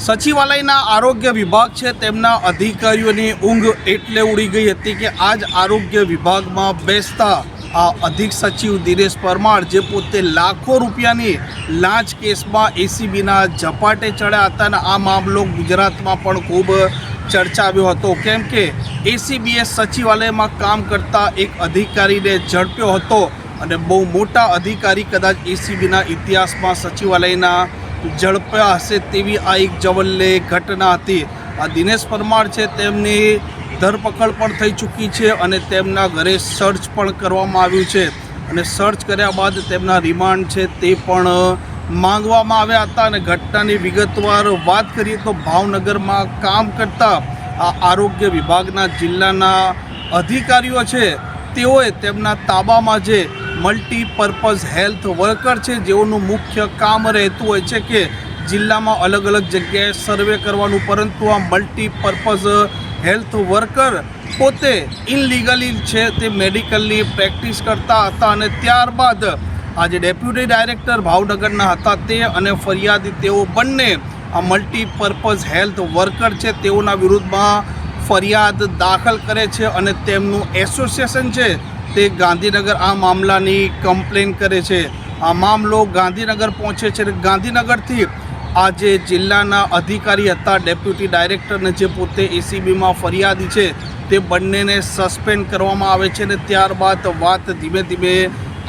સચિવાલયના આરોગ્ય વિભાગ છે, તેમના અધિકારીઓની ઊંઘ એટલે ઉડી ગઈ હતી કે આજ આરોગ્ય વિભાગમાં બેસતા આ અધિક સચિવ દિનેશ પરમાર, જે પોતે લાખો રૂપિયાની લાંચ કેસમાં એસીબીના ઝપાટે ચડ્યા હતા અને આ મામલો ગુજરાતમાં પણ ખૂબ ચર્ચાવ્યો હતો. કેમ કે એસીબીએ સચિવાલયમાં કામ કરતા એક અધિકારીને ઝડપ્યો હતો અને બહુ મોટા અધિકારી કદાચ એસીબીના ઇતિહાસમાં સચિવાલયના ઝડપ્યા હશે તેવી આ એક જવલ્લે ઘટના હતી. આ દિનેશ પરમાર છે, તેમની ધરપકડ પણ થઈ ચૂકી છે અને તેમના ઘરે સર્ચ પણ કરવામાં આવ્યું છે. અને સર્ચ કર્યા બાદ તેમના રિમાન્ડ છે તે પણ માંગવામાં આવ્યા હતા અને ઘટનાની વિગતવાર વાત કરીએ તો ભાવનગરમાં કામ કરતા આ આરોગ્ય વિભાગના જિલ્લાના અધિકારીઓ છે, તેઓએ તેમના તાબામાં જે મલ્ટીપર્પઝ હેલ્થ વર્કર છે. જેઓનું મુખ્ય કામ રહેતું હોય છે કે જિલ્લામાં અલગ અલગ જગ્યાએ સર્વે કરવાનું. પરંતુ આ મલ્ટીપર્પઝ હેલ્થ વર્કર પોતે ઇનલીગલી છે તે મેડિકલની પ્રેક્ટિસ કરતા હતા અને ત્યારબાદ આજે ડેપ્યુટી ડાયરેક્ટર ભાવનગરના હતા તે અને ફરિયાદી તેઓ બંને આ મલ્ટીપર્પઝ હેલ્થ વર્કર છે. તેઓના વિરુદ્ધમાં ફરિયાદ દાખલ કરે છે અને તેમનું એસોસિએશન છે તે ગાંધીનગર આ મામલાની કમ્પ્લેન કરે છે. આ મામલો ગાંધીનગર પહોંચે છે ગાંધીનગરથી આજે જિલ્લાના અધિકારી હતા, ડેપ્યુટી ડાયરેક્ટરને જે પોતે એસીબીમાં ફરિયાદી છે તે બંનેને સસ્પેન્ડ કરવામાં આવે છે અને ત્યારબાદ વાત ધીમે ધીમે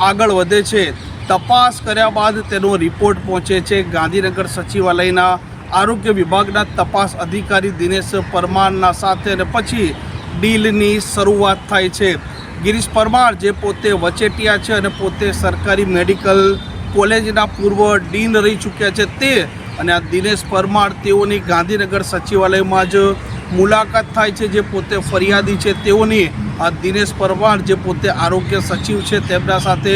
આગળ વધે છે. તપાસ કર્યા બાદ તેનો રિપોર્ટ પહોંચે છે. ગાંધીનગર સચિવાલયના આરોગ્ય વિભાગના તપાસ અધિકારી દિનેશ પરમારના સાથે અને પછી ડીલની શરૂઆત થાય છે. ગિરીશ પરમાર જે પોતે વચેટિયા છે અને પોતે સરકારી મેડિકલ કોલેજના પૂર્વ ડીન રહી ચૂક્યા છે તે અને આ દિનેશ પરમાર તેઓની ગાંધીનગર સચિવાલયમાં જ મુલાકાત થાય છે, જે પોતે ફરિયાદી છે તેઓની. આ દિનેશ પરમાર જે પોતે આરોગ્ય સચિવ છે તેમના સાથે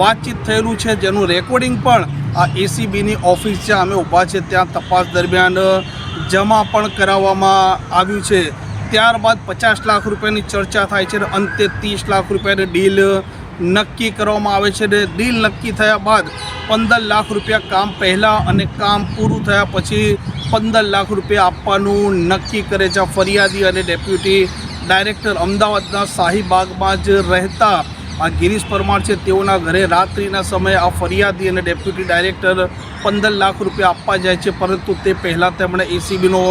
વાતચીત થયેલું છે, જેનું રેકોર્ડિંગ પણ આ એસીબીની ઓફિસ જ્યાં અમે ઊભા છે. ત્યાં તપાસ દરમિયાન જમા પણ કરાવવામાં આવ્યું છે. ત્યારબાદ પચાસ લાખ રૂપિયાની ચર્ચા થાય છે અંતે ત્રીસ લાખ રૂપિયાની ડીલ નક્કી કરવામાં આવે છે અને ડીલ નક્કી થયા બાદ પંદર લાખ રૂપિયા કામ પહેલાં અને કામ પૂરું થયા પછી પંદર લાખ રૂપિયા આપવાનું નક્કી કરે છે ફરિયાદી અને ડેપ્યુટી ડાયરેક્ટર અમદાવાદના શાહીબાગમાં જ રહેતા આ ગિરીશ પરમાર છે, તેઓના ઘરે રાત્રિના સમયે આ ફરિયાદી અને ડેપ્યુટી ડાયરેક્ટર પંદર લાખ રૂપિયા આપવા જાય છે, પરંતુ તે પહેલાં તેમણે એસીબીનો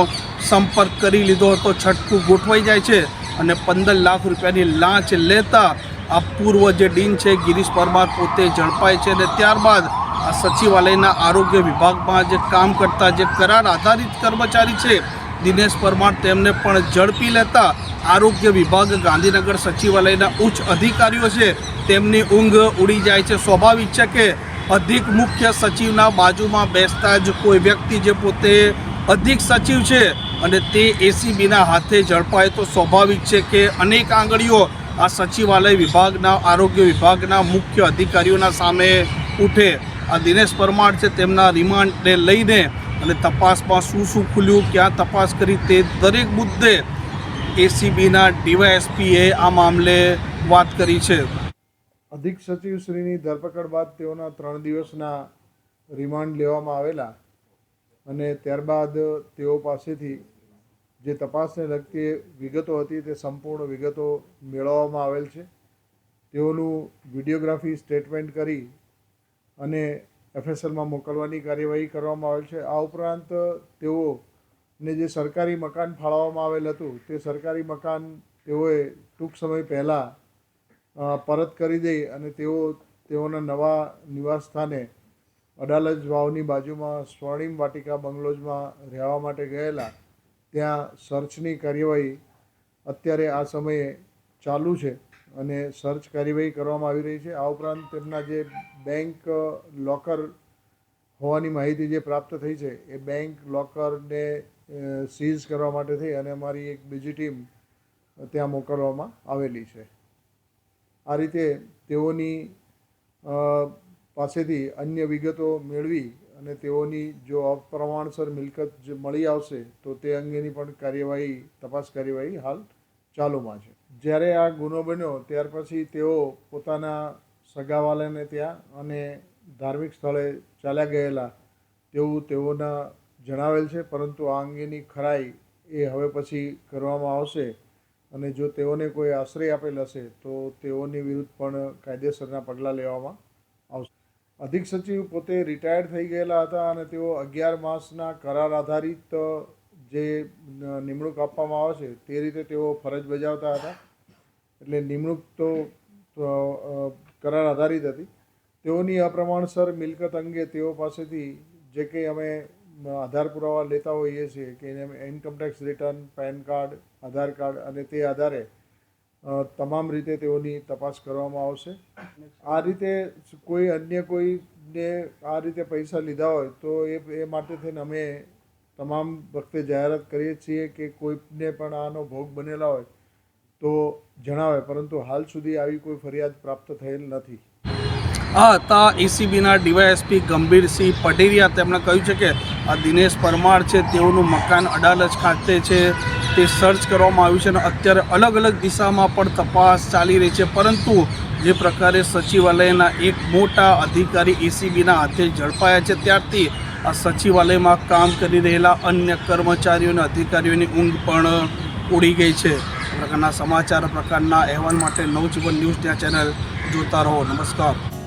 સંપર્ક કરી લીધો હતો, છટકું ગોઠવાઈ જાય છે અને પંદર લાખ રૂપિયાની લાંચ લેતા આ પૂર્વ જે ડીન છે, ગિરીશ પરમાર પોતે ઝડપાય છે અને ત્યારબાદ આ સચિવાલયના આરોગ્ય વિભાગમાં જે કામ કરતા જે કરાર આધારિત કર્મચારી છે, દિનેશ પરમાર તેમને પણ ઝડપી લેતા આરોગ્ય વિભાગ ગાંધીનગર સચિવાલયના ઉચ્ચ અધિકારીઓ છે, તેમની ઊંઘ ઉડી જાય છે. સ્વાભાવિક છે કે અધિક મુખ્ય સચિવના બાજુમાં બેસતા જ કોઈ વ્યક્તિ જે પોતે અધિક સચિવ છે અને તે એસીબીના હાથે ઝડપાય, તો સ્વાભાવિક છે કે અનેક આંગળીઓ આ સચિવાલય વિભાગના, આરોગ્ય વિભાગના મુખ્ય અધિકારીઓના સામે ઉઠે. આ દિનેશ પરમાર છે, તેમના રિમાન્ડને લઈને અને તપાસમાં શું શું ખુલ્યું, ક્યાં તપાસ કરી તે દરેક મુદ્દે એસીબીના ડીવાયએસપીએ આ મામલે વાત કરી છે. અધિક સચિવ શ્રીની ધરપકડ બાદ તેઓના ત્રણ દિવસના રિમાન્ડ લેવામાં આવેલા અને ત્યારબાદ તેઓ પાસેથી જે તપાસને લગતી વિગતો હતી તે સંપૂર્ણ વિગતો મેળવવામાં આવેલ છે. તેઓનું વિડીયોગ્રાફી સ્ટેટમેન્ટ કરી અને એફએસએલમાં મોકલવાની કાર્યવાહી કરવામાં આવેલ છે. આ ઉપરાંત તેઓને જે સરકારી મકાન ફાળવવામાં આવેલ હતું, તે સરકારી મકાન તેઓએ ટૂંક સમય પહેલાં પરત કરી દઈ અને તેઓ તેઓના નવા નિવાસ સ્થાને અડાલજ વાવની બાજુમાં સ્વર્ણિમ વાટિકા બંગલોજમાં રહેવા માટે ગયેલા. ત્યાં સર્ચની કાર્યવાહી અત્યારે આ સમયે ચાલુ છે અને સર્ચ કાર્યવાહી કરવામાં આવી રહી છે. આ ઉપરાંત તેમના જે બેંક લોકર હોવાની માહિતી જે પ્રાપ્ત થઈ છે, એ બેંક લોકરને સીઝ કરવા માટે થઈ અને અમારી એક બીજી ટીમ ત્યાં મોકલવામાં આવેલી છે. આ રીતે તેઓની પાસેથી અન્ય વિગતો મેળવી અને તેઓની જો અપ્રમાણસર મિલકત જે મળી આવશે, તો તે અંગેની પણ કાર્યવાહી, તપાસ કાર્યવાહી હાલ ચાલુમાં છે. જ્યારે આ ગુનો બન્યો, ત્યાર પછી તેઓ પોતાના સગાવાલાને ત્યાં અને ધાર્મિક સ્થળે ચાલ્યા ગયેલા, તેવું તેઓના જણાવેલ છે, પરંતુ આ અંગેની ખરાઈ એ હવે પછી કરવામાં આવશે અને જો તેઓને કોઈ આશ્રય આપેલ હશે, તો તેઓની વિરુદ્ધ પણ કાયદેસરના પગલાં લેવામાં આવશે. અધિક સચિવ પોતે રિટાયર્ડ થઈ ગયેલા હતા અને તેઓ અગિયાર માસના કરાર આધારિત જે નિમણૂક આપવામાં આવે છે, તે રીતે તેઓ ફરજ બજાવતા હતા. એટલે નિમણૂક તો કરાર આધારિત હતી. તેઓની અપ્રમાણસર મિલકત અંગે તેઓ પાસેથી જે કંઈ અમે આધાર પુરાવા લેતા હોઈએ છીએ કે એને income tax return PAN card Aadhaar card અને તે આધારે તમામ રીતે તેઓની તપાસ કરવામાં આવશે. આ રીતે કોઈ અન્ય કોઈને આ રીતે પૈસા લીધા હોય તો એ એ માટે થઈને અમે તમામ વખતે જાહેરાત કરીએ છીએ કે કોઈને પણ આનો ભોગ બનેલા હોય તો જણાવે પરંતુ હાલ સુધી આવી કોઈ ફરિયાદ પ્રાપ્ત થયેલ નથી. આ હતા એસીબીના ડીવાયએસપી ગંભીરસિંહ પટેરિયા તેમણે કહ્યું છે કે આ દિનેશ પરમાર છે, તેઓનું મકાન અડાલજ ખાતે છે, તે સર્ચ કરવામાં આવ્યું છે અને અત્યારે અલગ અલગ દિશામાં પણ તપાસ ચાલી રહી છે. પરંતુ જે પ્રકારે સચિવાલયના એક મોટા અધિકારી એસીબીના હાથે ઝડપાયા છે, ત્યારથી આ સચિવાલયમાં કામ કરી રહેલા અન્ય કર્મચારીઓ અને અધિકારીઓની ઊંઘ પણ ઉડી ગઈ છે. પ્રકારના સમાચાર પ્રકારના અહેવાલ માટે નવજીવન ન્યૂઝ ચેનલ જોતા રહો. નમસ્કાર.